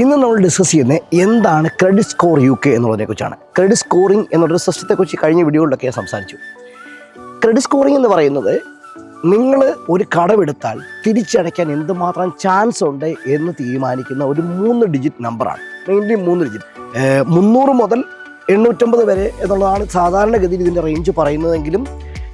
ഇന്ന് നമ്മൾ ഡിസ്കസ് ചെയ്യുന്നത് എന്താണ് ക്രെഡിറ്റ് സ്കോർ യു കെ എന്നുള്ളതിനെ കുറിച്ചാണ്. ക്രെഡിറ്റ് സ്കോറിംഗ് എന്നുള്ളൊരു സിസ്റ്റത്തെക്കുറിച്ച് കഴിഞ്ഞ വീഡിയോകളിലൊക്കെ ഞാൻ സംസാരിച്ചു. ക്രെഡിറ്റ് സ്കോറിംഗ് എന്ന് പറയുന്നത് നിങ്ങൾ ഒരു കടമെടുത്താൽ തിരിച്ചടയ്ക്കാൻ എന്തുമാത്രം ചാൻസ് ഉണ്ട് എന്ന് തീരുമാനിക്കുന്ന ഒരു മൂന്ന് ഡിജിറ്റ് നമ്പറാണ് മെയിൻലി മൂന്ന് ഡിജിറ്റ് മുന്നൂറ് മുതൽ എണ്ണൂറ്റമ്പത് വരെ എന്നുള്ളതാണ് സാധാരണഗതിയിൽ ഇതിന്റെ റേഞ്ച് പറയുന്നതെങ്കിലും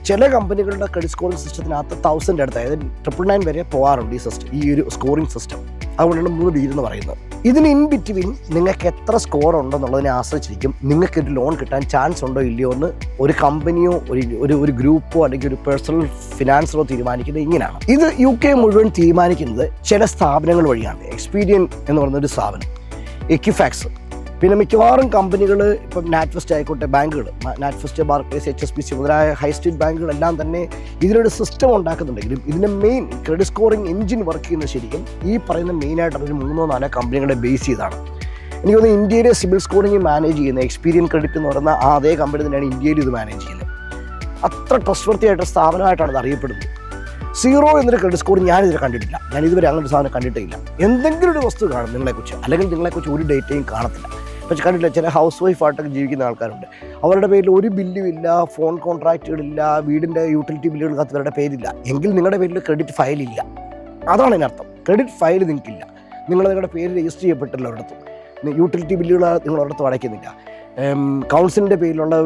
ചില കമ്പനികളുടെ ക്രെഡിറ്റ് സ്കോറിംഗ് സിസ്റ്റത്തിനകത്ത് തൗസൻഡ് അടുത്ത് അതായത് ട്രിപ്പിൾ നയൻ വരെ പോകാറുണ്ട് ഈ സിസ്റ്റം ഈ ഒരു സ്കോറിംഗ് സിസ്റ്റം അതുകൊണ്ടാണ് മൂന്ന് ഡിജിറ്റ് എന്ന് പറയുന്നത്. ഇതിന് ഇൻ ബിറ്റ്വീൻ നിങ്ങൾക്ക് എത്ര സ്കോർ ഉണ്ടെന്നുള്ളതിനെ ആശ്രയിച്ചിരിക്കും. നിങ്ങൾക്ക് ഒരു ലോൺ കിട്ടാൻ ചാൻസ് ഉണ്ടോ ഇല്ലയോ എന്ന് ഒരു കമ്പനിയോ ഒരു ഒരു ഗ്രൂപ്പോ അല്ലെങ്കിൽ ഒരു പേഴ്സണൽ ഫിനാൻസറോ തീരുമാനിക്കുന്നത് ഇങ്ങനെയാണ്. ഇത് യു കെ മുഴുവൻ തീരുമാനിക്കുന്നത് ചില സ്ഥാപനങ്ങൾ വഴിയാണ്. എക്സ്പീരിയൻ എന്ന് പറയുന്ന ഒരു സ്ഥാപനം. എക്യുഫാക്സ് പിന്നെ മിക്കവാറും കമ്പനികൾ ഇപ്പം നാറ്റ്ഫസ്റ്റ് ആയിക്കോട്ടെ ബാങ്കുകൾ NatWest Barclays H S B C മുതലായ ഹൈ സ്ട്രീറ്റ് ബാങ്കുകളെല്ലാം തന്നെ ഇതിനൊരു സിസ്റ്റം ഉണ്ടാക്കുന്നുണ്ടെങ്കിലും ഇതിന്റെ main credit scoring engine work ചെയ്യുന്നത് ശരിക്കും ഈ പറയുന്ന മെയിനായിട്ട് ഒരു മൂന്നോ നാലോ കമ്പനികളെ ബേസ് ചെയ്താണ്. എനിക്ക് തോന്നുന്നു ഇന്ത്യയിലെ സിബിൽ സ്കോറിംഗ് മാനേജ് ചെയ്യുന്ന എക്സ്പീരിയൻ ക്രെഡിറ്റ് എന്ന് പറയുന്ന ആ അതേ കമ്പനി തന്നെയാണ് ഇന്ത്യയിൽ ഇത് മാനേജ് ചെയ്യുന്നത്. അത്ര ട്രസ്റ്റ് ആയിട്ട് സ്ഥാപനമായിട്ടാണ് ഇത് അറിയപ്പെടുന്നത്. സീറോ എന്നൊരു ക്രെഡിറ്റ് സ്കോർ ഞാനിതിൽ കണ്ടിട്ടില്ല. ഞാൻ ഇതുവരെ അങ്ങനെ ഒരു സാധനം കണ്ടിട്ടില്ല എന്തെങ്കിലും ഒരു വസ്തു കാണും നിങ്ങളെക്കുറിച്ച്. അല്ലെങ്കിൽ നിങ്ങളെക്കുറിച്ച് ഒരു ഡേറ്റയും കാണത്തില്ല. പക്ഷെ കണ്ടില്ല ചില ഹൗസ് വൈഫായിട്ടൊക്കെ ജീവിക്കുന്ന ആൾക്കാരുണ്ട്. അവരുടെ പേരിൽ ഒരു ബില്ലും ഇല്ല ഫോൺ കോൺട്രാക്റ്റുകളില്ല വീടിന്റെ യൂട്ടിലിറ്റി ബില്ലുകൾക്കകത്ത് അവരുടെ പേരില്ല എങ്കിൽ നിങ്ങളുടെ പേരിൽ ക്രെഡിറ്റ് ഫയൽ ഇല്ല. അതാണ് അതിനർത്ഥം ക്രെഡിറ്റ് ഫയൽ നിങ്ങൾക്കില്ല. നിങ്ങൾ നിങ്ങളുടെ പേര് രജിസ്റ്റർ ചെയ്യപ്പെട്ടില്ല ഒരിടത്തും യൂട്ടിലിറ്റി ബില്ലുകൾ നിങ്ങൾ ഒരിടത്തും അടയ്ക്കുന്നില്ല. കൗൺസിലിന്റെ പേരിലുള്ള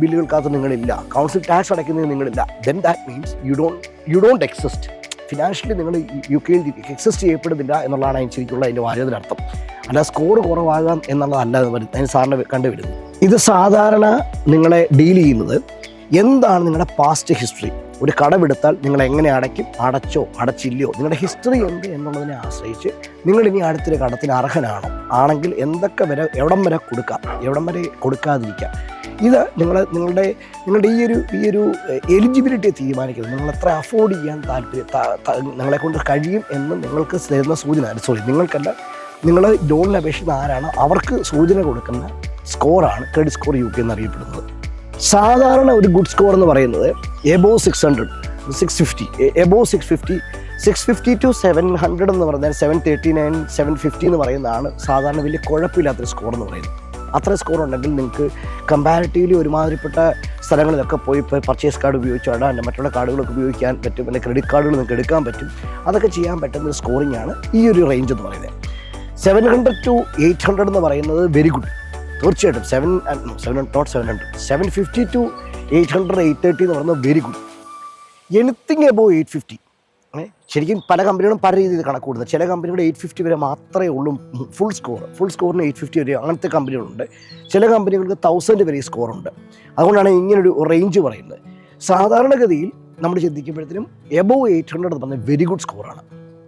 ബില്ലുകൾക്കകത്ത് നിങ്ങളില്ല. കൗൺസിൽ ടാക്സ് അടയ്ക്കുന്നത് നിങ്ങളില്ല. Then that means you don't you don't exist financially നിങ്ങൾ യു കെയിൽ എക്സിസ്റ്റ് ചെയ്യപ്പെടുന്നില്ല എന്നുള്ളതാണ് ശരിക്കുള്ള അതിന്റെ വാചകത്തിനർത്ഥം. അല്ല സ്കോർ കുറവാകാം എന്നുള്ളതല്ല അതിന് സാറിന് കണ്ടുവരുന്നത്. ഇത് സാധാരണ നിങ്ങളെ ഡീൽ ചെയ്യുന്നത് എന്താണ് നിങ്ങളുടെ പാസ്റ്റ് ഹിസ്റ്ററി ഒരു കടമെടുത്താൽ നിങ്ങൾ എങ്ങനെ അടയ്ക്കും? അടച്ചോ അടച്ചില്ലയോ? നിങ്ങളുടെ ഹിസ്റ്ററി എന്ത് എന്നുള്ളതിനെ ആശ്രയിച്ച് നിങ്ങൾ ഇനി അടുത്തൊരു കടത്തിന് അർഹനാണോ? ആണെങ്കിൽ എന്തൊക്കെ വരെ എവിടം വരെ കൊടുക്കാം? എവിടം വരെ കൊടുക്കാതിരിക്കാം? ഇത് നിങ്ങൾ നിങ്ങളുടെ നിങ്ങളുടെ ഈ ഒരു ഈ ഒരു എലിജിബിലിറ്റി തീരുമാനിക്കുന്നത് നിങ്ങൾ എത്ര അഫോർഡ് ചെയ്യാൻ താല്പര്യം നിങ്ങളെ കൊണ്ട് കഴിയും എന്ന് നിങ്ങൾക്ക് തരുന്ന സൂചന സോറി നിങ്ങൾക്കല്ല നിങ്ങൾ ലോണിന് അപേക്ഷിക്കുന്ന ആരാണ് അവർക്ക് സൂചന കൊടുക്കുന്ന സ്കോറാണ് ക്രെഡിറ്റ് സ്കോർ യു കെ എന്നറിയപ്പെടുന്നത്. സാധാരണ ഒരു ഗുഡ് സ്കോർ എന്ന് പറയുന്നത് above six hundred six fifty. Above six fifty six fifty to seven hundred എന്ന് പറഞ്ഞാൽ seven thirty nine seven fifty എന്ന് പറയുന്നതാണ് സാധാരണ വലിയ കുഴപ്പമില്ലാത്തൊരു സ്കോർ എന്ന് പറയുന്നത്. അത്ര സ്കോർ ഉണ്ടെങ്കിൽ നിങ്ങൾക്ക് കമ്പാരിറ്റീവ്ലി ഒരുമാതിരിപ്പെട്ട സ്ഥലങ്ങളിലൊക്കെ പോയി ഇപ്പോൾ പർച്ചേസ് കാർഡ് ഉപയോഗിച്ചാണ് അല്ല മറ്റുള്ള കാർഡുകളൊക്കെ ഉപയോഗിക്കാൻ പറ്റും അല്ലെങ്കിൽ ക്രെഡിറ്റ് കാർഡുകൾ നിങ്ങൾക്ക് എടുക്കാൻ പറ്റും. അതൊക്കെ ചെയ്യാൻ പറ്റുന്ന ഒരു സ്കോറിംഗ് ആണ് ഈ ഒരു റേഞ്ച് എന്ന് പറയുന്നത്. Seven hundred to eight hundred എന്ന് പറയുന്നത് വെരി ഗുഡ് തീർച്ചയായിട്ടും seven seven not seven hundred seven fifty to eight hundred eight thirty എന്ന് പറയുന്നത് very good anything above eight fifty ശരിക്കും പല കമ്പനികളും പല രീതിയിൽ കണക്ക് കൂടുന്നത് ചില കമ്പനികൾ എയ്റ്റ് ഫിഫ്റ്റി വരെ മാത്രമേ ഉള്ളൂ ഫുൾ സ്കോർ ഫുൾ സ്കോറിന് എയ്റ്റ് ഫിഫ്റ്റി വരെ അങ്ങനത്തെ കമ്പനികളുണ്ട് ചില കമ്പനികൾക്ക് തൗസൻഡ് വരെ സ്കോറുണ്ട് അതുകൊണ്ടാണ് ഇങ്ങനൊരു റേഞ്ച് പറയുന്നത്. സാധാരണഗതിയിൽ നമ്മൾ ചിന്തിക്കുമ്പോഴത്തേനും എബോ എയ്റ്റ് ഹൺഡ്രഡ് എന്ന് പറഞ്ഞാൽ വെരി ഗുഡ് സ്കോറാണ്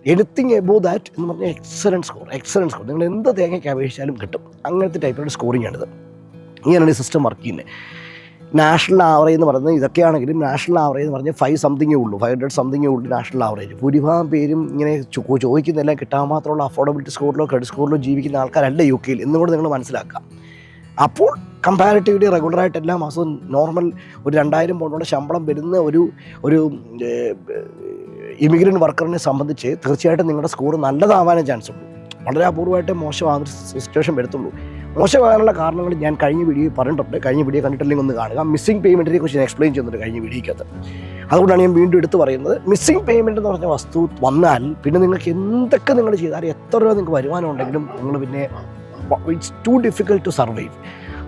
എനിത്തിങ് എബോ ദാറ്റ് എന്ന് പറഞ്ഞാൽ എക്സലന്റ് സ്കോർ എക്സലന്റ് സ്കോർ നിങ്ങൾ എന്ത് തേങ്ങയ്ക്ക് അപേക്ഷിച്ചാലും കിട്ടും. അങ്ങനത്തെ ടൈപ്പിലുള്ള സ്കോറിംഗ് ആണിത്. ഇങ്ങനെയാണ് ഈ സിസ്റ്റം വർക്ക് ചെയ്യുന്നത് നാഷണൽ ആവറേജ് എന്ന് പറയുന്നത് ഇതൊക്കെയാണെങ്കിലും നാഷണൽ ആവറേജ് എന്ന് പറഞ്ഞാൽ ഫൈവ് സംതിങ്ങേ ഉള്ളൂ. ഫൈവ് ഹൺഡ്രഡ് സംതിങ്ങേ ഉള്ളൂ നാഷണൽ ആവറേജ് ഭൂരിഭാഗം പേരും ഇങ്ങനെ ചോദിക്കുന്നതെല്ലാം കിട്ടാൻ മാത്രമുള്ള അഫോർഡബിലിറ്റി സ്കോറിലോ ക്രെഡിറ്റ് സ്കോറിലോ ജീവിക്കുന്ന ആൾക്കാരല്ല യു കെയിൽ. എന്നുകൂടെ നിങ്ങൾ മനസ്സിലാക്കാം അപ്പോൾ കമ്പാരിറ്റീവ്ലി റെഗുലറായിട്ട് എല്ലാ മാസവും നോർമൽ ഒരു രണ്ടായിരം പൗണ്ടോടെ ശമ്പളം വരുന്ന ഒരു ഒരു ഇമിഗ്രന്റ് വർക്കറിനെ സംബന്ധിച്ച് തീർച്ചയായിട്ടും നിങ്ങളുടെ സ്കോർ നല്ലതാവാനേ ചാൻസ് ഉണ്ട്. വളരെ അപൂർവമായിട്ട് മോശമാകുന്ന സിറ്റുവേഷൻ വരത്തുള്ളൂ. മോശമാകാനുള്ള കാരണങ്ങൾ ഞാൻ കഴിഞ്ഞ വീഡിയോ പറഞ്ഞിട്ടുണ്ട്. കഴിഞ്ഞ വീഡിയോ കണ്ടിട്ടില്ലെങ്കിൽ ഒന്ന് കാണുക. മിസ്സിംഗ് പേയ്മെന്റിനെ കുറിച്ച് ഞാൻ എക്സ്പ്ലെയിൻ ചെയ്യുന്നുണ്ട് കഴിഞ്ഞ വീഡിയോയ്ക്കകത്ത് അതുകൊണ്ടാണ് ഞാൻ വീണ്ടും എടുത്ത് പറയുന്നത്. മിസ്സിംഗ് പേയ്മെന്റ് എന്ന് പറഞ്ഞ വസ്തു വന്നാൽ പിന്നെ നിങ്ങൾക്ക് എന്തൊക്കെ നിങ്ങൾ ചെയ്താലും എത്ര രൂപ നിങ്ങൾക്ക് വരുമാനം ഉണ്ടെങ്കിലും നിങ്ങൾ പിന്നെ it's too difficult to survive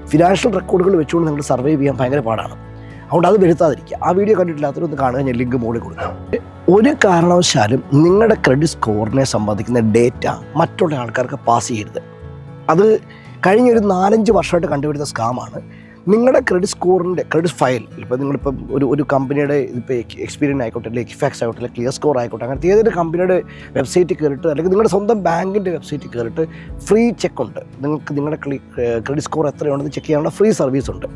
financial റെക്കോർഡുകൾ വെച്ചുകൊണ്ട് നിങ്ങൾ സർവൈവ് ചെയ്യാൻ ഭയങ്കര പാടാണ്. അതുകൊണ്ട് അത് വരുത്താതിരിക്കുക. ആ വീഡിയോ കണ്ടിട്ടില്ലാത്തവരൊന്ന് കാണുക ഞാൻ ലിങ്ക് മുകളിൽ കൊടുക്കാം. ഒരു കാരണവശാലും നിങ്ങളുടെ ക്രെഡിറ്റ് സ്കോറിനെ സംബന്ധിക്കുന്ന ഡേറ്റ മറ്റുള്ള ആൾക്കാർക്ക് പാസ് ചെയ്യരുത്. അത് കഴിഞ്ഞ ഒരു നാലഞ്ച് വർഷമായിട്ട് കണ്ടുപിടുന്ന സ്കാമാണ് നിങ്ങളുടെ ക്രെഡിറ്റ് സ്കോറിന്റെ ക്രെഡിറ്റ് ഫയൽ ഇപ്പോൾ നിങ്ങളിപ്പം ഒരു ഒരു കമ്പനിയുടെ ഇപ്പോൾ എക്സ്പീരിയൻ ആയിക്കോട്ടെ അല്ലെങ്കിൽ എക്ഫാക്സ് ആയിക്കോട്ടെ ക്ലിയർ സ്കോർ ആയിക്കോട്ടെ അങ്ങനത്തെ ഏതൊരു കമ്പനിയുടെ വെബ്സൈറ്റിൽ കയറിയിട്ട് അല്ലെങ്കിൽ നിങ്ങളുടെ സ്വന്തം ബാങ്കിന്റെ വെബ്സൈറ്റിൽ കയറിയിട്ട് ഫ്രീ ചെക്ക് ഉണ്ട്. നിങ്ങൾക്ക് നിങ്ങളുടെ ക്രെഡിറ്റ് സ്കോർ എത്രയുണ്ടെന്ന് ചെക്ക് ചെയ്യാനുള്ള ഫ്രീ സർവീസ് ഉണ്ട്.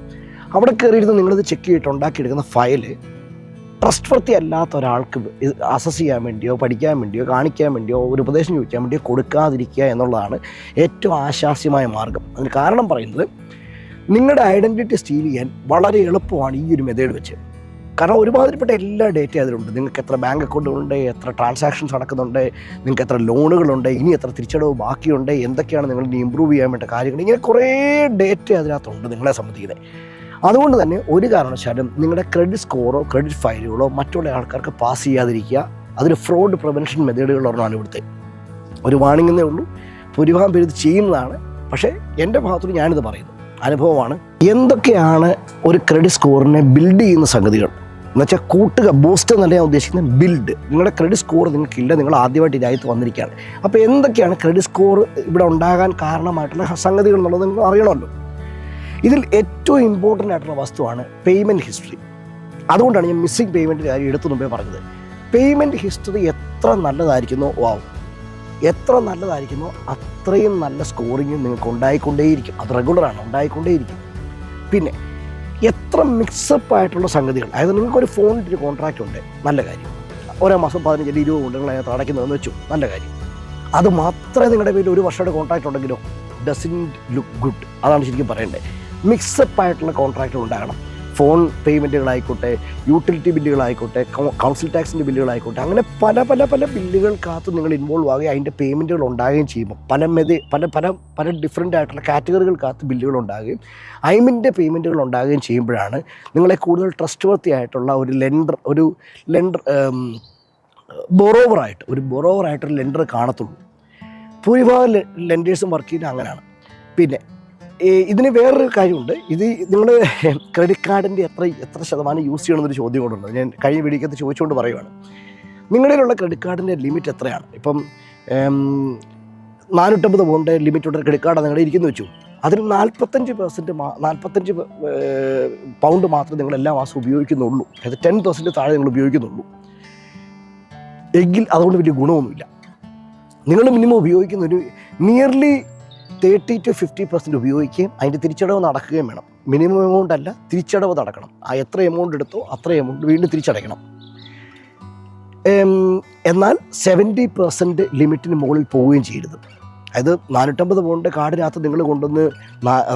അവിടെ കയറിയിരുന്ന് നിങ്ങളിത് ചെക്ക് ചെയ്തിട്ട് ഉണ്ടാക്കിയെടുക്കുന്ന ഫയൽ ട്രസ്റ്റ് വർത്തി അല്ലാത്ത ഒരാൾക്ക് അസസ് ചെയ്യാൻ വേണ്ടിയോ പഠിക്കാൻ വേണ്ടിയോ കാണിക്കാൻ വേണ്ടിയോ ഒരു ഉപദേശം ചോദിക്കാൻ വേണ്ടിയോ കൊടുക്കാതിരിക്കുക എന്നുള്ളതാണ് ഏറ്റവും ആശാസ്യമായ മാർഗം. അതിന് കാരണം പറയുന്നത് നിങ്ങളുടെ ഐഡന്റിറ്റി സ്റ്റീൽ ചെയ്യാൻ വളരെ എളുപ്പമാണ് ഈ ഒരു മെത്തേഡ് വെച്ച്. കാരണം ഒരുമാതിരിപ്പെട്ട എല്ലാ ഡേറ്റ അതിലുണ്ട്. നിങ്ങൾക്ക് എത്ര ബാങ്ക് അക്കൗണ്ടുകളുണ്ട് എത്ര ട്രാൻസാക്ഷൻസ് നടക്കുന്നുണ്ട് നിങ്ങൾക്ക് എത്ര ലോണുകളുണ്ട് ഇനി എത്ര തിരിച്ചടവ് ബാക്കിയുണ്ട് എന്തൊക്കെയാണ് നിങ്ങൾ ഇനി ഇമ്പ്രൂവ് ചെയ്യാൻ വേണ്ട കാര്യങ്ങൾ. ഇങ്ങനെ കുറേ ഡേറ്റ അതിനകത്തുണ്ട് നിങ്ങളെ സംബന്ധിക്കുന്നത്. അതുകൊണ്ട് തന്നെ ഒരു കാരണവശാലും നിങ്ങളുടെ ക്രെഡിറ്റ് സ്കോറോ ക്രെഡിറ്റ് ഫയലുകളോ മറ്റുള്ള ആൾക്കാർക്ക് പാസ് ചെയ്യാതിരിക്കുക. അതിന് ഫ്രോഡ് പ്രിവെൻഷൻ മെത്തേഡുകൾ ഒരെണ്ണമാണ് ഇവിടുത്തെ. ഒരു വാണിംഗ് എന്നേ ഉള്ളൂ. ഭൂരിഭാഗം പേര് ചെയ്യുന്നതാണ്. പക്ഷേ എന്റെ ഭാഗത്തുനിന്ന് ഞാനിത് പറയുന്നു. അനുഭവമാണ്. എന്തൊക്കെയാണ് ഒരു ക്രെഡിറ്റ് സ്കോറിനെ ബിൽഡ് ചെയ്യുന്ന സംഗതികൾ? എന്നുവെച്ചാൽ കൂട്ടുക ബൂസ്റ്റ് എന്നല്ല ഞാൻ ഉദ്ദേശിക്കുന്നത് ബിൽഡ് നിങ്ങളുടെ ക്രെഡിറ്റ് സ്കോർ നിങ്ങൾക്കില്ല നിങ്ങൾ ആദ്യമായിട്ട് രാജ്യത്ത് വന്നിരിക്കുകയാണ്. അപ്പോൾ എന്തൊക്കെയാണ് ക്രെഡിറ്റ് സ്കോർ ഇവിടെ ഉണ്ടാകാൻ കാരണമായിട്ടുള്ള സംഗതികൾ എന്നുള്ളത് നിങ്ങൾ അറിയണമല്ലോ. ഇതിൽ ഏറ്റവും ഇമ്പോർട്ടന്റ് ആയിട്ടുള്ള വസ്തുവാണ് പേയ്മെന്റ് ഹിസ്റ്ററി അതുകൊണ്ടാണ് ഞാൻ മിസ്സിംഗ് പേയ്മെന്റ് കാര്യം എടുത്തു മുമ്പേ പറഞ്ഞത്. പേയ്മെന്റ് ഹിസ്റ്ററി എത്ര നല്ലതായിരിക്കുന്നോ? വാവും എത്ര നല്ലതായിരിക്കുന്നോ അത്രയും നല്ല സ്കോറിങ് നിങ്ങൾക്ക് ഉണ്ടായിക്കൊണ്ടേയിരിക്കും. അത് റെഗുലറാണ് ഉണ്ടായിക്കൊണ്ടേയിരിക്കും. പിന്നെ എത്ര മിക്സപ്പ് ആയിട്ടുള്ള സംഗതികൾ. അതായത് നിങ്ങൾക്കൊരു ഫോണിന്റെ ഒരു കോൺട്രാക്റ്റ് ഉണ്ട്. നല്ല കാര്യം. ഓരോ മാസം പതിനഞ്ച് ഇരുപത് കൊണ്ട് നിങ്ങൾ അതിനകത്ത് അടയ്ക്കുന്നതെന്ന് വെച്ചു. നല്ല കാര്യം. അത് മാത്രമേ നിങ്ങളുടെ പേരിൽ ഒരു വർഷത്തെ കോൺട്രാക്റ്റ് ഉണ്ടെങ്കിലോ ഡസിൻ ലുക്ക് ഗുഡ് അതാണ് ശരിക്കും പറയേണ്ടത്. മിക്സപ്പ് ആയിട്ടുള്ള കോൺട്രാക്റ്റ് ഉണ്ടാകണം. ഫോൺ പേയ്മെന്റുകളായിക്കോട്ടെ യൂട്ടിലിറ്റി ബില്ലുകളായിക്കോട്ടെ കൗൺസിൽ ടാക്സിന്റെ ബില്ലുകളായിക്കോട്ടെ അങ്ങനെ പല പല പല ബില്ലുകൾക്കകത്ത് നിങ്ങൾ ഇൻവോൾവ് ആകുകയും അതിന്റെ പേയ്മെന്റുകൾ ഉണ്ടാകുകയും ചെയ്യുമ്പോൾ പല മെതി പല പല പല ഡിഫറെന്റ് ആയിട്ടുള്ള കാറ്റഗറികൾക്കകത്ത് ബില്ലുകൾ ഉണ്ടാകുകയും ഐമിന്റെ പേയ്മെന്റുകൾ ഉണ്ടാകുകയും ചെയ്യുമ്പോഴാണ് നിങ്ങളെ കൂടുതൽ ട്രസ്റ്റ് വർത്തി ആയിട്ടുള്ള ഒരു ലെൻഡർ ഒരു ലെൻഡർ ബൊറോവറായിട്ട് ഒരു ബൊറോവറായിട്ടൊരു ലെൻഡർ കാണത്തുള്ളൂ. ഭൂരിഭാഗം ലെൻഡേഴ്സും വർക്ക് ചെയ്യുന്നത് അങ്ങനെയാണ്. പിന്നെ ഇതിന് വേറൊരു കാര്യമുണ്ട്. ഇത് നിങ്ങൾ ക്രെഡിറ്റ് കാർഡിന്റെ എത്ര എത്ര ശതമാനം യൂസ് ചെയ്യണമെന്നൊരു ചോദ്യം കൂടെ ഉണ്ട് ഞാൻ കഴിഞ്ഞ വീടിക്കകത്ത് ചോദിച്ചുകൊണ്ട് പറയുവാണ്. നിങ്ങളിലുള്ള ക്രെഡിറ്റ് കാർഡിന്റെ ലിമിറ്റ് എത്രയാണ്? ഇപ്പം നാനൂറ്റമ്പത് പോണ്ട് ലിമിറ്റുള്ള ക്രെഡിറ്റ് കാർഡ് നിങ്ങളുടെ ഇരിക്കുന്നു വെച്ചു. അതിൽ നാൽപ്പത്തഞ്ച് പെർസെന്റ് മാ നാൽപ്പത്തഞ്ച് പൗണ്ട് മാത്രമേ നിങ്ങൾ എല്ലാ മാസവും ഉപയോഗിക്കുന്നുള്ളൂ. അതായത് ടെൻ പെർസെന്റ് താഴെ നിങ്ങൾ ഉപയോഗിക്കുന്നുള്ളൂ. എങ്കിൽ അതുകൊണ്ട് വലിയ ഗുണമൊന്നുമില്ല. നിങ്ങൾ മിനിമം ഉപയോഗിക്കുന്ന ഒരു nearly thirty to fifty percent ഉപയോഗിക്കുകയും അതിന്റെ തിരിച്ചടവ് നടക്കുകയും വേണം. മിനിമം എമൗണ്ട് അല്ല തിരിച്ചടവ് നടക്കണം. ആ എത്ര എമൗണ്ട് എടുത്തോ അത്ര എമൗണ്ട് വീണ്ടും തിരിച്ചടയ്ക്കണം. എന്നാൽ സെവന്റി പെർസെന്റ് ലിമിറ്റിന് മുകളിൽ പോവുകയും ചെയ്യരുത്. അതായത് നാനൂറ്റമ്പത് പൗണ്ട് കാർഡിനകത്ത് നിങ്ങൾ കൊണ്ടുവന്ന്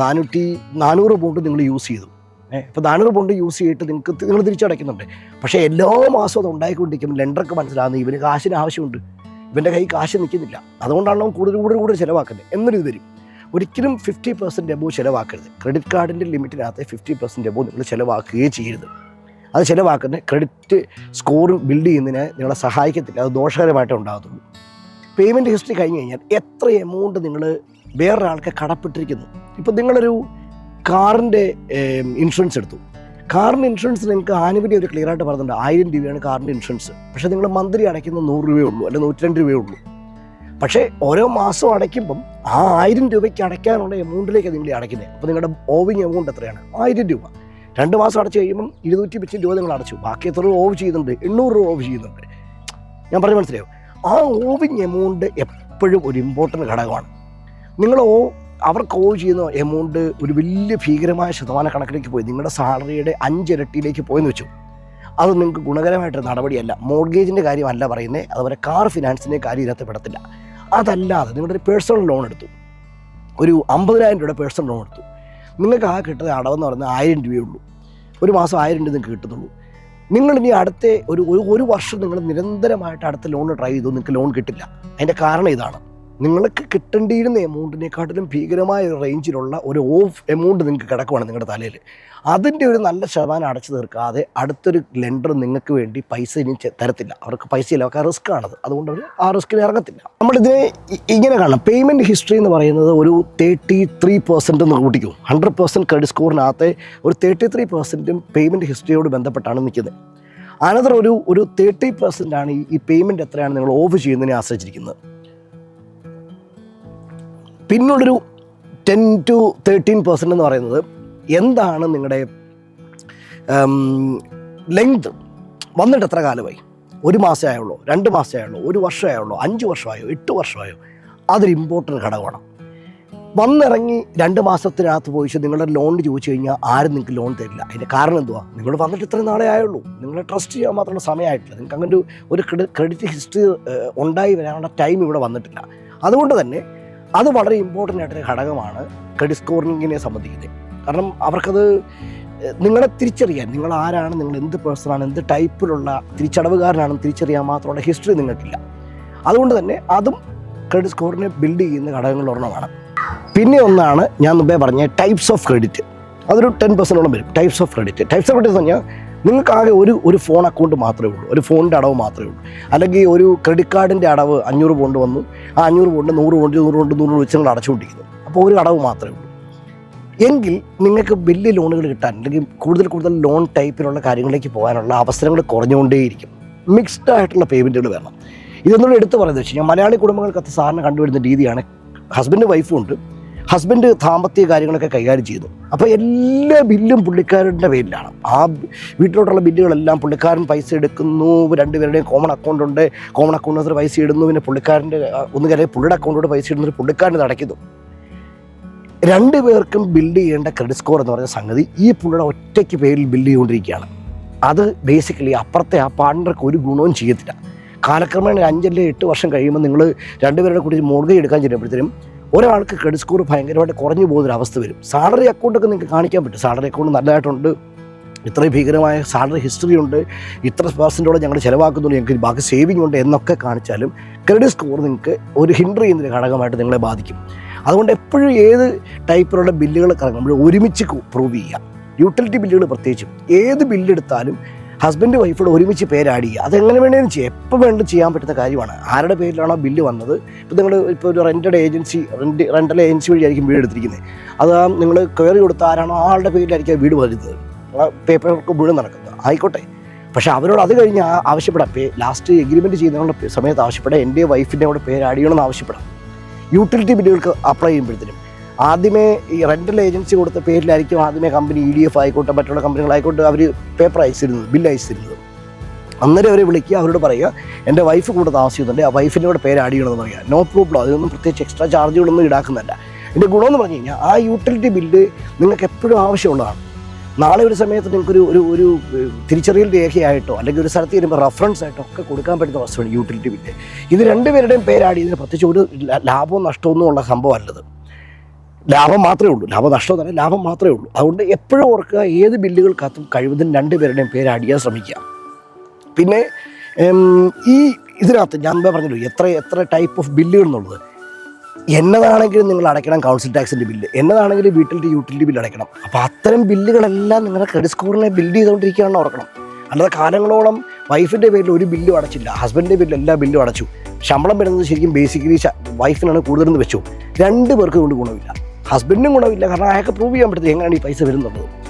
നാനൂറ്റി നാനൂറ് പൗണ്ട് നിങ്ങൾ യൂസ് ചെയ്തു. ഇപ്പോൾ നാനൂറ് പൗണ്ട് യൂസ് ചെയ്തിട്ട് നിങ്ങൾക്ക് നിങ്ങൾ തിരിച്ചടയ്ക്കുന്നുണ്ട്. പക്ഷേ എല്ലാ മാസവും അത് ഉണ്ടായിക്കൊണ്ടിരിക്കും. ലെൻഡർക്ക് മനസ്സിലാകുന്നു ഇവന് കാശിന് ആവശ്യമുണ്ട്. ഇവന്റെ കൈ കാശ് നിൽക്കുന്നില്ല. അതുകൊണ്ടാണ് കൂടുതൽ കൂടുതൽ കൂടുതൽ ചിലവാക്കുന്നത്. എന്നൊരു ഇത് വരും. ഒരിക്കലും ഫിഫ്റ്റി പെർസെന്റ് എബോ ചിലവാക്കരുത്. ക്രെഡിറ്റ് കാർഡിന്റെ ലിമിറ്റിനകത്ത് ഫിഫ്റ്റി പെർസെന്റ് എബോ നിങ്ങൾ ചിലവാക്കുകയേ ചെയ്യരുത്. അത് ചിലവാക്കുന്ന ക്രെഡിറ്റ് സ്കോർ ബിൽഡ് ചെയ്യുന്നതിന് നിങ്ങളെ സഹായിക്കത്തില്ല. അത് ദോഷകരമായിട്ടേ ഉണ്ടാകത്തുള്ളൂ. പേയ്മെന്റ് ഹിസ്റ്ററി കഴിഞ്ഞ് കഴിഞ്ഞാൽ എത്ര എമൗണ്ട് നിങ്ങൾ വേറൊരാൾക്ക് കടപ്പെട്ടിരിക്കുന്നു. ഇപ്പം നിങ്ങളൊരു കാറിന്റെ ഇൻഷുറൻസ് എടുത്തു. കാറിന്റെ ഇൻഷുറൻസ് നിങ്ങൾക്ക് ആനുകൂല്യം ഒരു ക്ലിയർ ആയിട്ട് പറഞ്ഞിട്ടുണ്ട്. ആയിരം രൂപയാണ് കാറിന്റെ ഇൻഷുറൻസ് പക്ഷേ നിങ്ങൾ മന്ത്ലി അടയ്ക്കുന്ന നൂറ് രൂപയേ ഉള്ളൂ. അല്ലെങ്കിൽ നൂറ്റി രണ്ട് രൂപയേ ഉള്ളൂ. പക്ഷേ ഓരോ മാസം അടയ്ക്കുമ്പം ആ ആയിരം രൂപയ്ക്ക് അടയ്ക്കാനുള്ള എമൗണ്ടിലേക്ക് നിങ്ങൾ അടയ്ക്കുന്നത് അപ്പോൾ നിങ്ങളുടെ ഓവിങ് എമൗണ്ട് എത്രയാണ്? ആയിരം രൂപ. രണ്ട് മാസം അടച്ചു കഴിയുമ്പം ഇരുന്നൂറ്റി പിച്ചിൽ രൂപ നിങ്ങൾ അടച്ചു. ബാക്കി എത്ര രൂപ ഓവ് ചെയ്യുന്നുണ്ട്? എണ്ണൂറ് രൂപ ഓവ് ചെയ്യുന്നുണ്ട്. ഞാൻ പറഞ്ഞു മനസ്സിലായോ? ആ ഓവിങ് എമൗണ്ട് എപ്പോഴും ഒരു ഇമ്പോർട്ടന്റ് ഘടകമാണ്. നിങ്ങൾ ഓ അവർക്ക് ഓവ് ചെയ്യുന്ന എമൗണ്ട് ഒരു വലിയ ഭീകരമായ ശതമാന കണക്കിലേക്ക് പോയി. നിങ്ങളുടെ സാലറിയുടെ അഞ്ചിരട്ടിയിലേക്ക് പോയെന്ന് വെച്ചു. അത് നിങ്ങൾക്ക് ഗുണകരമായിട്ടൊരു നടപടിയല്ല. മോർഗേജിന്റെ കാര്യമല്ല പറയുന്നത് അതുപോലെ കാർ ഫിനാൻസിന്റെ കാര്യം ഇതിനകത്ത് പെടത്തില്ല. അതല്ലാതെ നിങ്ങളുടെ ഒരു പേഴ്സണൽ ലോൺ എടുത്തു. ഒരു അമ്പതിനായിരം രൂപയുടെ പേഴ്സണൽ ലോൺ എടുത്തു. നിങ്ങൾക്ക് ആ കിട്ടുന്ന അടവെന്ന് പറയുന്നത് ആയിരം രൂപയേ ഉള്ളൂ. ഒരു മാസം ആയിരം രൂപ നിങ്ങൾക്ക് കിട്ടുന്നുള്ളൂ. നിങ്ങൾ ഇനി അടുത്ത ഒരു ഒരു വർഷം നിങ്ങൾ നിരന്തരമായിട്ട് അടുത്ത ലോൺ ട്രൈ ചെയ്തു. നിങ്ങൾക്ക് ലോൺ കിട്ടില്ല. അതിന്റെ കാരണം ഇതാണ്. നിങ്ങൾക്ക് കിട്ടേണ്ടിയിരുന്ന എമൗണ്ടിനെക്കാട്ടിലും ഭീകരമായ റേഞ്ചിലുള്ള ഒരു ഓഫ് എമൗണ്ട് നിങ്ങൾക്ക് കിടക്കുവാണ് നിങ്ങളുടെ തലയിൽ. അതിന്റെ ഒരു നല്ല ശതമാനം അടച്ചു തീർക്കാതെ അടുത്തൊരു ലെൻഡർ നിങ്ങൾക്ക് വേണ്ടി പൈസ ഇനി തരത്തില്ല. അവർക്ക് പൈസ ഇല്ല. അവർക്ക് റിസ്ക് ആണത്. അതുകൊണ്ട് അവർ ആ റിസ്കിൽ ഇറങ്ങത്തില്ല. നമ്മളിതിനെ ഇങ്ങനെ കാണാം. പേയ്മെന്റ് ഹിസ്റ്ററി എന്ന് പറയുന്നത് ഒരു തേർട്ടി ത്രീ പെർസെന്റ് എന്ന് കൂട്ടിക്കും. ഹൺഡ്രഡ് പെർസെന്റ് ക്രെഡിറ്റ് സ്കോറിനകത്ത് ഒരു തേർട്ടി ത്രീ പെർസെന്റും പേയ്മെന്റ് ഹിസ്റ്ററിയോട് ബന്ധപ്പെട്ടാണ് നിൽക്കുന്നത്. അനദർ ഒരു ഒരു തേർട്ടി പെർസെന്റ് ആണ് ഈ പേയ്മെന്റ് എത്രയാണ് നിങ്ങൾ ഓഫ് ചെയ്യുന്നതിനെ ആശ്രയിച്ചിരിക്കുന്നത്. പിന്നുള്ളൊരു ടെൻ ടു തേർട്ടീൻ പെർസെന്റ് എന്ന് പറയുന്നത് എന്താണ് നിങ്ങളുടെ ലെങ്ത് വന്നിട്ട് എത്ര കാലമായി? ഒരു മാസമേ ആയുള്ളൂ രണ്ട് മാസമേ ആയുള്ളൂ ഒരു വർഷമേ ആയുള്ളൂ അഞ്ച് വർഷമായോ എട്ട് വർഷമായോ? അതൊരു ഇമ്പോർട്ടന്റ് ഘടകമാണ്. വന്നിറങ്ങി രണ്ട് മാസത്തിനകത്ത് പോയിച്ച് നിങ്ങളുടെ ലോൺ ചോദിച്ചു കഴിഞ്ഞാൽ ആരും നിങ്ങൾക്ക് ലോൺ തരില്ല. അതിന്റെ കാരണം എന്തുവാ? നിങ്ങൾ വന്നിട്ട് ഇത്രയും നാളെ ആയുള്ളൂ. നിങ്ങളെ ട്രസ്റ്റ് ചെയ്യാൻ മാത്രമുള്ള സമയമായിട്ടില്ല. നിങ്ങൾക്ക് അങ്ങനെ ഒരു ഒരു ക്രെഡിറ്റ് ഹിസ്റ്ററി ഉണ്ടായി വരാനുള്ള ടൈം ഇവിടെ വന്നിട്ടില്ല. അതുകൊണ്ട് തന്നെ അത് വളരെ ഇമ്പോർട്ടന്റ് ആയിട്ടൊരു ഘടകമാണ് ക്രെഡിറ്റ് സ്കോറിങ്ങിനെ സംബന്ധിക്കുന്നത്. കാരണം അവർക്കത് നിങ്ങളെ തിരിച്ചറിയാൻ നിങ്ങൾ ആരാണ് നിങ്ങൾ എന്ത് പേഴ്സണാണ് എന്ത് ടൈപ്പിലുള്ള തിരിച്ചടവുകാരനാണെന്ന് തിരിച്ചറിയാൻ മാത്രമുള്ള ഹിസ്റ്ററി നിങ്ങൾക്കില്ല. അതുകൊണ്ട് തന്നെ അതും ക്രെഡിറ്റ് സ്കോറിനെ ബിൽഡ് ചെയ്യുന്ന ഘടകങ്ങളിൽ ഒരെണ്ണമാണ്. പിന്നെ ഒന്നാണ് ഞാൻ മുമ്പേ പറഞ്ഞ ടൈപ്സ് ഓഫ് ക്രെഡിറ്റ് അതൊരു ടെൻ പെർസെന്റോളം വരും. Types of credit types of credit എന്ന് പറഞ്ഞാൽ നിങ്ങൾക്ക് ആകെ ഒരു ഒരു ഫോൺ അക്കൗണ്ട് മാത്രമേ ഉള്ളൂ. ഒരു ഫോണിന്റെ അടവ് മാത്രമേ ഉള്ളൂ. അല്ലെങ്കിൽ ഒരു ക്രെഡിറ്റ് കാർഡിന്റെ അടവ് അഞ്ഞൂറ് പോണ്ട് വന്നു. ആ അഞ്ഞൂറ് പോണ്ട് നൂറ് പോണ്ട് നൂറ് പോണ്ട് നൂറ് വെച്ച് നിങ്ങൾ അടച്ചുകൊണ്ടിരിക്കുന്നു അപ്പോൾ ഒരു അടവ് മാത്രമേ ഉള്ളൂ. എങ്കിൽ നിങ്ങൾക്ക് വലിയ ലോണുകൾ കിട്ടാൻ അല്ലെങ്കിൽ കൂടുതൽ കൂടുതൽ ലോൺ ടൈപ്പിലുള്ള കാര്യങ്ങളിലേക്ക് പോകാനുള്ള അവസരങ്ങൾ കുറഞ്ഞുകൊണ്ടേയിരിക്കും. മിക്സ്ഡ് ആയിട്ടുള്ള പേയ്മെന്റുകൾ വേണം. ഇതൊന്നും എടുത്തു പറയുന്നത് വെച്ച് കഴിഞ്ഞാൽ മലയാളി കുടുംബങ്ങൾക്കത്ത് സാറിന് കണ്ടുവരുന്ന രീതിയാണ്. ഹസ്ബൻഡ് വൈഫും ഉണ്ട്. ഹസ്ബൻഡ് സാമ്പത്തിക കാര്യങ്ങളൊക്കെ കൈകാര്യം ചെയ്യുന്നു അപ്പോൾ എല്ലാ ബില്ലും പുള്ളിക്കാരന്റെ പേരിലാണ്. ആ വീട്ടിലോട്ടുള്ള ബില്ലുകളെല്ലാം പുള്ളിക്കാരൻ പൈസ എടുക്കുന്നു. രണ്ടുപേരുടെയും കോമൺ അക്കൗണ്ട് ഉണ്ട്. കോമൺ അക്കൗണ്ടിനകത്ത് പൈസ ഇടുന്നു. പിന്നെ പുള്ളിക്കാരന്റെ ഒന്നുകിൽ പുള്ളിയുടെ അക്കൗണ്ടിലൂടെ പൈസ ഇടുന്നത് പുള്ളിക്കാരൻ അടയ്ക്കുന്നു. രണ്ട് പേർക്കും ബിൽഡ് ചെയ്യേണ്ട ക്രെഡിറ്റ് സ്കോർ എന്ന് പറഞ്ഞ സംഗതി ഈ പുള്ളിയുടെ ഒറ്റയ്ക്ക് പേരിൽ ബിൽഡ് ചെയ്തുകൊണ്ടിരിക്കുകയാണ്. അത് ബേസിക്കലി അപ്പുറത്തെ ആ പാർട്ണർക്ക് ഒരു ഗുണവും ചെയ്യത്തില്ല. കാലക്രമേണ അഞ്ചല്ലേ എട്ട് വർഷം കഴിയുമ്പോൾ നിങ്ങൾ രണ്ടുപേരുടെ കൂടി മോർഗേജ് എടുക്കാൻ ചെല്ലുമ്പോഴത്തേനും ഒരാൾക്ക് ക്രെഡിറ്റ് സ്കോർ ഭയങ്കരമായിട്ട് കുറഞ്ഞു പോകുന്നൊരു അവസ്ഥ വരും. സാലറി അക്കൗണ്ടൊക്കെ നിങ്ങൾക്ക് കാണിക്കാൻ പറ്റും. സാലറി അക്കൗണ്ട് നല്ലതായിട്ടുണ്ട്. ഇത്രയും ഭീകരമായ സാലറി ഹിസ്റ്ററി ഉണ്ട്. ഇത്ര പെർസെന്റോളം ഞങ്ങൾ ചിലവാക്കുന്നുണ്ട് ഞങ്ങൾക്ക് ബാക്കി സേവിങ് ഉണ്ട് എന്നൊക്കെ കാണിച്ചാലും ക്രെഡിറ്റ് സ്കോർ നിങ്ങൾക്ക് ഒരു ഹിൻഡർ ചെയ്യുന്നൊരു ഘടകമായിട്ട് നിങ്ങളെ ബാധിക്കും. അതുകൊണ്ട് എപ്പോഴും ഏത് ടൈപ്പിലുള്ള ബില്ലുകൾ കറങ്ങുമ്പോൾ ഒരുമിച്ച് പ്രൂവ് ചെയ്യുക. യൂട്ടിലിറ്റി ബില്ലുകൾ പ്രത്യേകിച്ചും. ഏത് ബില്ലെടുത്താലും ഹസ്ബൻഡ് വൈഫോട് ഒരുമിച്ച് പേര് ആഡ് ചെയ്യുക അതെങ്ങനെ വേണേലും ചെയ്യാം. എപ്പോൾ വേണ്ടും ചെയ്യാൻ പറ്റുന്ന കാര്യമാണ്. ആരുടെ പേരിലാണോ ബില്ല് വന്നത്? ഇപ്പോൾ നിങ്ങൾ ഇപ്പോൾ ഒരു rented agency rent rental agency വഴിയായിരിക്കും വീട് എടുത്തിരിക്കുന്നത് അത് നിങ്ങൾ കയറി കൊടുത്ത ആരാണോ ആളുടെ പേരിലായിരിക്കും വീട് വരുന്നത്. പേപ്പർ വർക്ക് മുഴുവൻ നടക്കുന്നത്. ആയിക്കോട്ടെ. പക്ഷേ അവരോട് അത് കഴിഞ്ഞ് ആവശ്യപ്പെടാം. പേ ലാസ്റ്റ് എഗ്രിമെന്റ് ചെയ്യുന്നതിനുള്ള സമയത്ത് ആവശ്യപ്പെടാം. എന്റെ വൈഫിന്റെ കൂടെ പേര് ആഡ് ചെയ്യണമെന്ന് ആവശ്യപ്പെടാം യൂട്ടിലിറ്റി ബില്ലുകൾക്ക് അപ്ലൈ ചെയ്യുമ്പോഴത്തേനും. ആദ്യമേ ഈ റെന്റൽ ഏജൻസി കൊടുത്ത പേരിലായിരിക്കും ആദ്യമേ കമ്പനി ഇ ഡി എഫ് ആയിക്കോട്ടെ മറ്റുള്ള കമ്പനികളായിക്കോട്ടെ അവർ പേപ്പർ അയച്ചിരുന്നത് ബില്ല് അയച്ചിരുന്നത്. അന്നേരം അവരെ വിളിക്കുക അവരോട് പറയുക എന്റെ വൈഫ് കൂടെ താമസിക്കുന്നുണ്ട് ആ വൈഫിന്റെ കൂടെ പേര് ആഡ് ചെയ്യണമെന്ന് പറയുക. നോ പ്രോബ്ലം അതിനൊന്നും പ്രത്യേകിച്ച് എക്സ്ട്രാ ചാർജുകളൊന്നും ഈടാക്കുന്നില്ല. എന്റെ ഗുണമെന്ന് പറഞ്ഞു കഴിഞ്ഞാൽ ആ യൂട്ടിലിറ്റി ബില്ല് നിങ്ങൾക്ക് എപ്പോഴും ആവശ്യമുള്ളതാണ്. നാളെ ഒരു സമയത്ത് നിങ്ങൾക്കൊരു ഒരു ഒരു തിരിച്ചറിയൽ രേഖയായിട്ടോ അല്ലെങ്കിൽ ഒരു സ്ഥലത്ത് വരുമ്പോൾ റഫറൻസ് ആയിട്ടോ ഒക്കെ കൊടുക്കാൻ പറ്റുന്ന വസ്തുവാണ് യൂട്ടിലിറ്റി ബില്ല് ഇത് രണ്ടുപേരുടെയും പേരാടി ഇതിന് പ്രത്യേകിച്ച് ഒരു ലാഭവും നഷ്ടമൊന്നും ഉള്ള സംഭവമല്ലത്. ലാഭം മാത്രമേ ഉള്ളൂ. ലാഭം നഷ്ടം തന്നെ ലാഭം മാത്രമേ ഉള്ളൂ. അതുകൊണ്ട് എപ്പോഴും ഓർക്കുക ഏത് ബില്ലുകൾക്കകത്തും കഴിവതും രണ്ടുപേരുടെയും പേര് അടിയാൻ ശ്രമിക്കുക. പിന്നെ ഈ ഇതിനകത്ത് ഞാൻ പറഞ്ഞല്ലോ എത്ര എത്ര ടൈപ്പ് ഓഫ് ബില്ലുകൾ എന്നുള്ളത്. എന്നതാണെങ്കിലും നിങ്ങൾ അടയ്ക്കണം കൗൺസിൽ ടാക്സിന്റെ ബില്ല്. എന്നതാണെങ്കിലും വീട്ടിലെ യൂട്ടിലിറ്റി ബില്ല് അടയ്ക്കണം. അപ്പോൾ അത്തരം ബില്ലുകളെല്ലാം നിങ്ങളുടെ ക്രെഡിറ്റ് സ്കോറിനെ ബിൽഡ് ചെയ്തുകൊണ്ടിരിക്കുകയാണെന്ന് ഓർക്കണം. അല്ലാതെ കാലങ്ങളോളം വൈഫിന്റെ പേരിൽ ഒരു ബില്ലും അടച്ചില്ല. ഹസ്ബൻഡിന്റെ പേരിൽ എല്ലാ ബില്ലും അടച്ചു. ശമ്പളം വരുന്നത് ശരിക്കും ബേസിക്കലി വൈഫിനാണ് കൂടുതലെന്ന് വെച്ചു. രണ്ട് പേർക്ക് കൊണ്ട് ഗുണമില്ല. ഹസ്ബൻഡിനും ഗുണമില്ല. കാരണം അയാൾക്ക് പ്രൂവ് ചെയ്യാൻ പറ്റത്തില്ല എങ്ങനെയാണ് ഈ പൈസ വരുന്നുള്ളത്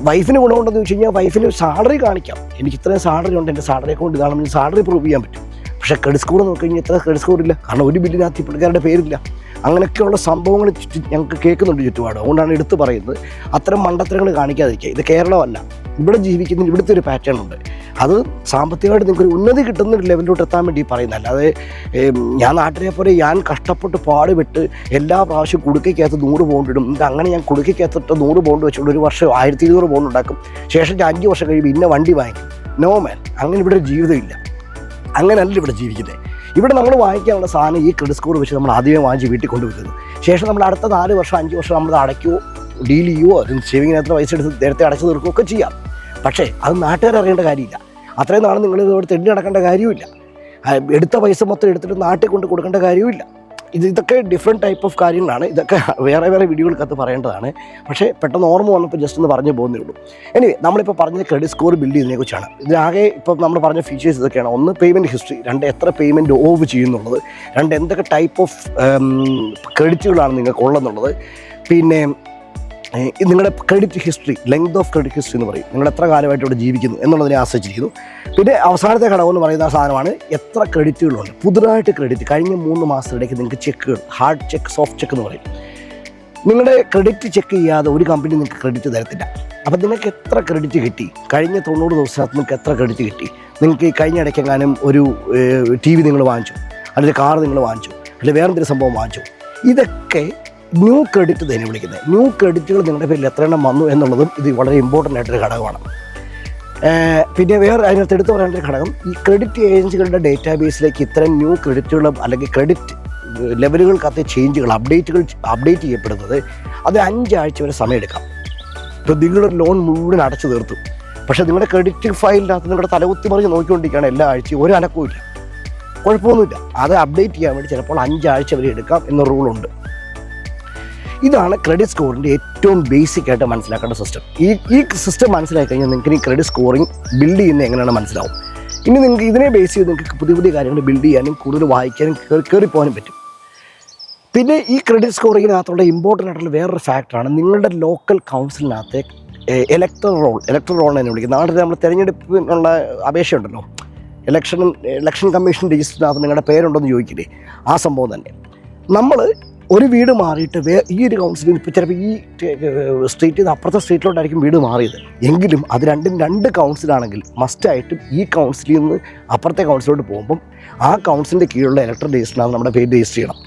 വൈഫിന് ഗുണമുണ്ടെന്ന് ചോദിച്ചു കഴിഞ്ഞാൽ വൈഫിന് സാലറി കാണിക്കാം. എനിക്ക് ഇത്രയും സാലറി ഉണ്ട് എന്റെ സാലറി അക്കൗണ്ട് ഇതാണെന്ന് സാലറി പ്രൂവ് ചെയ്യാൻ പറ്റും. പക്ഷേ ക്രെഡിറ്റ് സ്കോർ നോക്കി കഴിഞ്ഞാൽ ഇത്ര ക്രെഡിറ്റ് സ്കോർ ഇല്ല. കാരണം ഒരു ബില്ലിനകത്ത് പുള്ളിക്കാരുടെ പേരില്ല. അങ്ങനെയൊക്കെയുള്ള സംഭവങ്ങൾ ഞങ്ങൾക്ക് കേൾക്കുന്നുണ്ട് ചുറ്റുപാട്. അതുകൊണ്ടാണ് എടുത്തു പറയുന്നത്. അത്തരം മണ്ടത്തരങ്ങൾ കാണിക്കാതിരിക്കുക. ഇത് കേരളമല്ല. ഇവിടെ ജീവിക്കുന്ന ഇവിടുത്തെ ഒരു പാറ്റേൺ ഉണ്ട്. അത് സാമ്പത്തികമായിട്ട് നിങ്ങൾക്ക് ഒരു ഉന്നതി കിട്ടുന്ന ഒരു ലെവലിലോട്ട് എത്താൻ വേണ്ടി പറയുന്നത്. അല്ലാതെ ഞാൻ നാട്ടിലെ പോലെ ഞാൻ കഷ്ടപ്പെട്ട് പാടുപെട്ട് എല്ലാ പ്രാവശ്യം കുടുക്കയ്ക്കകത്ത് നൂറ് പൗണ്ട് ഇടും. എന്നിട്ട് അങ്ങനെ ഞാൻ കുടുക്കയ്ക്കകത്തിട്ട് നൂറ് പൗണ്ട് വെച്ചുകൊണ്ട് ഒരു വർഷം ആയിരത്തി ഇരുന്നൂറ് പൗണ്ട് ഉണ്ടാക്കും. ശേഷം ഞാൻ അഞ്ച് വർഷം കഴിയുമ്പോൾ ഇന്ന വണ്ടി വാങ്ങിക്കും. നോ മാൻ അങ്ങനെ ഇവിടെ ഒരു ജീവിതമില്ല അങ്ങനെയല്ല ഇവിടെ ജീവിക്കുന്നത്. ഇവിടെ നമ്മൾ വാങ്ങിക്കാനുള്ള സാധനം ഈ ക്രെഡിറ്റ് സ്കോർ വെച്ച് നമ്മൾ ആദ്യമേ വാങ്ങിച്ച് വീട്ടിൽ കൊണ്ടുവരുന്നത്. ശേഷം നമ്മൾ അടുത്ത നാല് വർഷം അഞ്ച് വർഷം നമ്മൾ അടയ്ക്കുകയോ ഡീൽ ചെയ്യുമോ അതിന് സേവിങ്ങിനകത്ത് പൈസ എടുത്ത് നേരത്തെ അടച്ചു തീർക്കുകയൊക്കെ ചെയ്യാം. പക്ഷേ അത് നാട്ടുകാർ അറിയേണ്ട കാര്യമില്ല. അത്രയും നാളെ നിങ്ങൾ ഇവിടെ തെണ്ടി നടക്കേണ്ട കാര്യമില്ല എടുത്ത പൈസ മൊത്തം എടുത്തിട്ട് നാട്ടിൽ കൊണ്ട് കൊടുക്കേണ്ട കാര്യമില്ല ഇത് ഇതൊക്കെ ഡിഫറെന്റ് ടൈപ്പ് ഓഫ് കാര്യങ്ങളാണ്. ഇതൊക്കെ വേറെ വേറെ വീഡിയോകൾക്കകത്ത് പറയേണ്ടതാണ്. പക്ഷേ പെട്ടെന്ന് ഓർമ്മ വന്നപ്പോൾ ജസ്റ്റ് ഒന്ന് പറഞ്ഞു പോകുന്നേ ഉള്ളൂ. എനിവേ നമ്മളിപ്പോൾ പറഞ്ഞ ക്രെഡിറ്റ് സ്കോർ ബിൽഡ് ചെയ്യുന്നതിനെ കുറിച്ചാണ്. ഇതിനാകെ ഇപ്പോൾ നമ്മൾ പറഞ്ഞ ഫീച്ചേഴ്സ് ഇതൊക്കെയാണ്. ഒന്ന് പേയ്മെന്റ് ഹിസ്റ്ററി രണ്ട് എത്ര പേയ്മെന്റ് ഓവ് ചെയ്യുന്നുള്ളത് രണ്ട് എന്തൊക്കെ ടൈപ്പ് ഓഫ് ക്രെഡിറ്റുകളാണ് നിങ്ങൾക്ക് ഉള്ളതെന്നുള്ളത് പിന്നെ നിങ്ങളുടെ credit history length of credit history എന്ന് പറയും. നിങ്ങൾ എത്ര കാലമായിട്ട് ഇവിടെ ജീവിക്കുന്നു എന്നുള്ളതിനെ ആശ്രയിച്ചിരിക്കുന്നു. പിന്നെ അവസാനത്തെ ഘടകം എന്ന് പറയുന്ന സാധനമാണ് എത്ര ക്രെഡിറ്റുകളുണ്ട് പുതുതായിട്ട് ക്രെഡിറ്റ് കഴിഞ്ഞ മൂന്ന് മാസത്തിനിടയ്ക്ക് നിങ്ങൾക്ക് ചെക്കുകൾ ഹാർഡ് ചെക്ക് സോഫ്റ്റ് ചെക്ക് എന്ന് പറയും. നിങ്ങളുടെ ക്രെഡിറ്റ് ചെക്ക് ചെയ്യാതെ ഒരു കമ്പനി നിങ്ങൾക്ക് ക്രെഡിറ്റ് തരത്തില്ല. അപ്പം നിങ്ങൾക്ക് എത്ര ക്രെഡിറ്റ് കിട്ടി? കഴിഞ്ഞ തൊണ്ണൂറ് ദിവസത്തിനകത്ത് നിങ്ങൾക്ക് എത്ര ക്രെഡിറ്റ് കിട്ടി? നിങ്ങൾക്ക് കഴിഞ്ഞ ഇടയ്ക്കെങ്ങാനും ഒരു ടി വി നിങ്ങൾ വാങ്ങിച്ചു അല്ലെങ്കിൽ കാർ നിങ്ങൾ വാങ്ങിച്ചു അല്ലെങ്കിൽ വേറെന്തൊരു സംഭവം വാങ്ങിച്ചു. ഇതൊക്കെ ന്യൂ ക്രെഡിറ്റ് തന്നെ വിളിക്കുന്നത്. ന്യൂ ക്രെഡിറ്റുകൾ നിങ്ങളുടെ പേരിൽ എത്ര എണ്ണം വന്നു എന്നുള്ളതും ഇത് വളരെ ഇമ്പോർട്ടന്റ് ആയിട്ടൊരു ഘടകമാണ്. പിന്നെ വേറെ അതിനകത്ത് എടുത്തു പറയേണ്ട ഒരു ഘടകം ഈ ക്രെഡിറ്റ് ഏജൻസികളുടെ ഡേറ്റാബേസിലേക്ക് ഇത്തരം ന്യൂ ക്രെഡിറ്റുകളും അല്ലെങ്കിൽ ക്രെഡിറ്റ് ലെവലുകൾക്കകത്ത് ചേഞ്ചുകൾ അപ്ഡേറ്റുകൾ അപ്ഡേറ്റ് ചെയ്യപ്പെടുന്നത് അത് അഞ്ചാഴ്ച വരെ സമയമെടുക്കാം ഇപ്പോൾ നിങ്ങളുടെ ലോൺ മുഴുവൻ അടച്ചു തീർത്തു. പക്ഷേ നിങ്ങളുടെ ക്രെഡിറ്റ് ഫയലിനകത്ത് നിങ്ങളുടെ തലകുത്തി മറിഞ്ഞ് നോക്കിക്കൊണ്ടിരിക്കുകയാണ് എല്ലാ ആഴ്ചയും. ഒരു അനക്കവും ഇല്ല. കുഴപ്പമൊന്നുമില്ല. അത് അപ്ഡേറ്റ് ചെയ്യാൻ വേണ്ടി ചിലപ്പോൾ അഞ്ചാഴ്ച വരെ എടുക്കാം എന്ന റൂളുണ്ട് ഇതാണ് ക്രെഡിറ്റ് സ്കോറിന്റെ ഏറ്റവും ബേസിക് ആയിട്ട് മനസ്സിലാക്കേണ്ട സിസ്റ്റം ഈ ഈ സിസ്റ്റം മനസ്സിലാക്കി കഴിഞ്ഞാൽ നിങ്ങൾക്ക് ഈ ക്രെഡിറ്റ് സ്കോറിംഗ് ബിൽഡ് ചെയ്യുന്നത് എങ്ങനെയാണ് മനസ്സിലാവും. ഇനി നിങ്ങൾക്ക് ഇതിനെ ബേസ് ചെയ്ത് നിങ്ങൾക്ക് പുതിയ പുതിയ കാര്യങ്ങൾ ബിൽഡ് ചെയ്യാനും കൂടുതൽ വായിക്കാനും കയറി പോകാനും പറ്റും. പിന്നെ ഈ ക്രെഡിറ്റ് സ്കോറിങ്ങിനകത്തുള്ള ഇമ്പോർട്ടന്റ് ആയിട്ടുള്ള വേറൊരു ഫാക്ടറാണ് നിങ്ങളുടെ ലോക്കൽ കൗൺസിലിനകത്തെ ഇലക്ട്രൽ റോൾ ഇലക്ട്രൽ റോൾ എന്ന് വിളിക്കുന്നത്. നാട്ടിൽ നമ്മൾ തിരഞ്ഞെടുപ്പിനുള്ള അപേക്ഷയുണ്ടല്ലോ ഇലക്ഷൻ ഇലക്ഷൻ കമ്മീഷൻ രജിസ്റ്ററിനകത്ത് നിങ്ങളുടെ പേരുണ്ടോ എന്ന് ചോദിക്കില്ലേ? ആ സംഭവം തന്നെ. നമ്മൾ ഒരു വീട് മാറിയിട്ട് വേ ഈ ഒരു കൗൺസിലിൽ ഇപ്പോൾ ചിലപ്പോൾ ഈ സ്ട്രീറ്റിൽ നിന്ന് അപ്പുറത്തെ സ്ട്രീറ്റിലോട്ടായിരിക്കും വീട് മാറിയത്. എങ്കിലും അത് രണ്ടും രണ്ട് കൗൺസിലാണെങ്കിൽ മസ്റ്റായിട്ടും ഈ കൗൺസിലിൽ നിന്ന് അപ്പുറത്തെ കൗൺസിലോട്ട് പോകുമ്പം ആ കൗൺസിലിന്റെ കീഴിലുള്ള ഇലക്ട്രൽ രജിസ്റ്ററിനാണ് നമ്മുടെ പേര് രജിസ്റ്റർ ചെയ്യണം.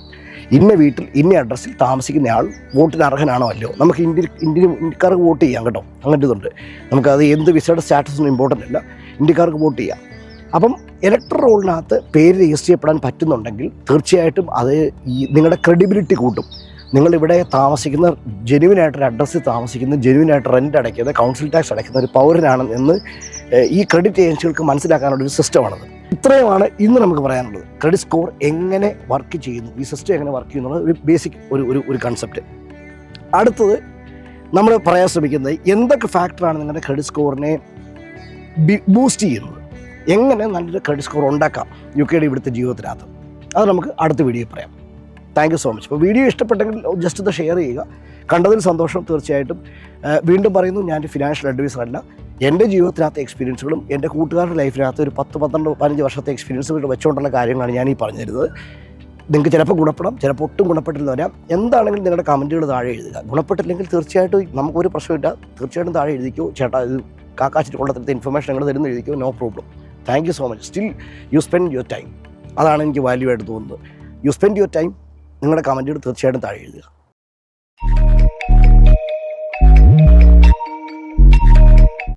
ഇന്ന വീട്ടിൽ ഇന്ന അഡ്രസ്സിൽ താമസിക്കുന്ന ആൾ വോട്ടിന് അർഹനാണോ അല്ലയോ? നമുക്ക് ഇന്ത്യ ഇന്ത്യൻ ഇന്ത്യക്കാർക്ക് വോട്ട് ചെയ്യാം കേട്ടോ. അങ്ങനത്തെ ഇതുണ്ട്. നമുക്കത് എന്ത് വിസയുടെ സ്റ്റാറ്റസ് ഒന്നും ഇമ്പോർട്ടന്റ് അല്ല. ഇന്ത്യക്കാർക്ക് വോട്ട് ചെയ്യാം. അപ്പം ഇലക്ട്രൽ റോളിനകത്ത് പേര് രജിസ്റ്റർ ചെയ്യപ്പെടാൻ പറ്റുന്നുണ്ടെങ്കിൽ തീർച്ചയായിട്ടും അത് ഈ നിങ്ങളുടെ ക്രെഡിബിലിറ്റി കൂട്ടും. നിങ്ങളിവിടെ താമസിക്കുന്ന ജെനുവിനായിട്ടൊരു അഡ്രസ്സിൽ താമസിക്കുന്ന ജെനുവിനായിട്ട് റെന്റ് അടയ്ക്കുന്ന കൗൺസിൽ ടാക്സ് അടയ്ക്കുന്ന ഒരു പൗരനാണ് എന്ന് ഈ ക്രെഡിറ്റ് ഏജൻസികൾക്ക് മനസ്സിലാക്കാനുള്ള ഒരു സിസ്റ്റമാണത് ഇത്രയുമാണ് ഇന്ന് നമുക്ക് പറയാനുള്ളത്. ക്രെഡിറ്റ് സ്കോർ എങ്ങനെ വർക്ക് ചെയ്യുന്നു? ഈ സിസ്റ്റം എങ്ങനെ വർക്ക് ചെയ്യുന്നു? ഒരു ബേസിക് ഒരു ഒരു ഒരു കൺസെപ്റ്റ് അടുത്തത് നമ്മൾ പറയാൻ ശ്രമിക്കുന്നത് എന്തൊക്കെ ഫാക്ടറാണ് നിങ്ങളുടെ ക്രെഡിറ്റ് സ്കോറിനെ ബൂസ്റ്റ് ചെയ്യുന്നത്? എങ്ങനെ നല്ലൊരു ക്രെഡിറ്റ് സ്കോർ ഉണ്ടാക്കാം യു കെയുടെ ഇവിടുത്തെ ജീവിതത്തിനകത്ത്? അത് നമുക്ക് അടുത്ത വീഡിയോയിൽ പറയാം. താങ്ക് യു സോ മച്ച് അപ്പോൾ വീഡിയോ ഇഷ്ടപ്പെട്ടെങ്കിൽ ജസ്റ്റ് ഒന്ന് ഷെയർ ചെയ്യുക. കണ്ടതിൽ സന്തോഷം തീർച്ചയായിട്ടും. വീണ്ടും പറയുന്നു ഞാൻ ഫിനാൻഷ്യൽ അഡ്വൈസർ അല്ല. എന്റെ ജീവിതത്തിനകത്ത് എക്സ്പീരിയൻസുകളും എന്റെ കൂട്ടുകാരുടെ ലൈഫിനകത്ത് ഒരു പത്ത് പന്ത്രണ്ട് പതിനഞ്ച് വർഷത്തെ എക്സ്പീരിയൻസുകൾ വെച്ചുകൊണ്ടുള്ള കാര്യങ്ങളാണ് ഞാൻ ഈ പറഞ്ഞു തരുന്നത് നിങ്ങൾക്ക് ചിലപ്പോൾ ഗുണപ്പെടാം ചിലപ്പോൾ ഒട്ടും ഗുണപ്പെട്ടില്ല വരാം. എന്താണെങ്കിലും നിങ്ങളുടെ കമന്റുകൾ താഴെ എഴുതുക. ഗുണപ്പെട്ടില്ലെങ്കിൽ തീർച്ചയായിട്ടും നമുക്കൊരു പ്രശ്നമില്ല തീർച്ചയായിട്ടും താഴെ എഴുതിക്കോ. ചേട്ടാ ഇത് കാക്കാച്ചിട്ട് കൊള്ളത്തിലത്തെ ഇൻഫർമേഷൻ നിങ്ങൾ തരുന്ന എഴുതിക്കോ. No problem thank you so much still you spend your time അതാണ് എനിക്ക് വാല്യൂ ആയിട്ട് തോന്നുന്നത്. യു സ്പെൻഡ് യുവർ ടൈം നിങ്ങളുടെ കമന്റുകൾ തീർച്ചയായിട്ടും താഴെ എഴുതുക.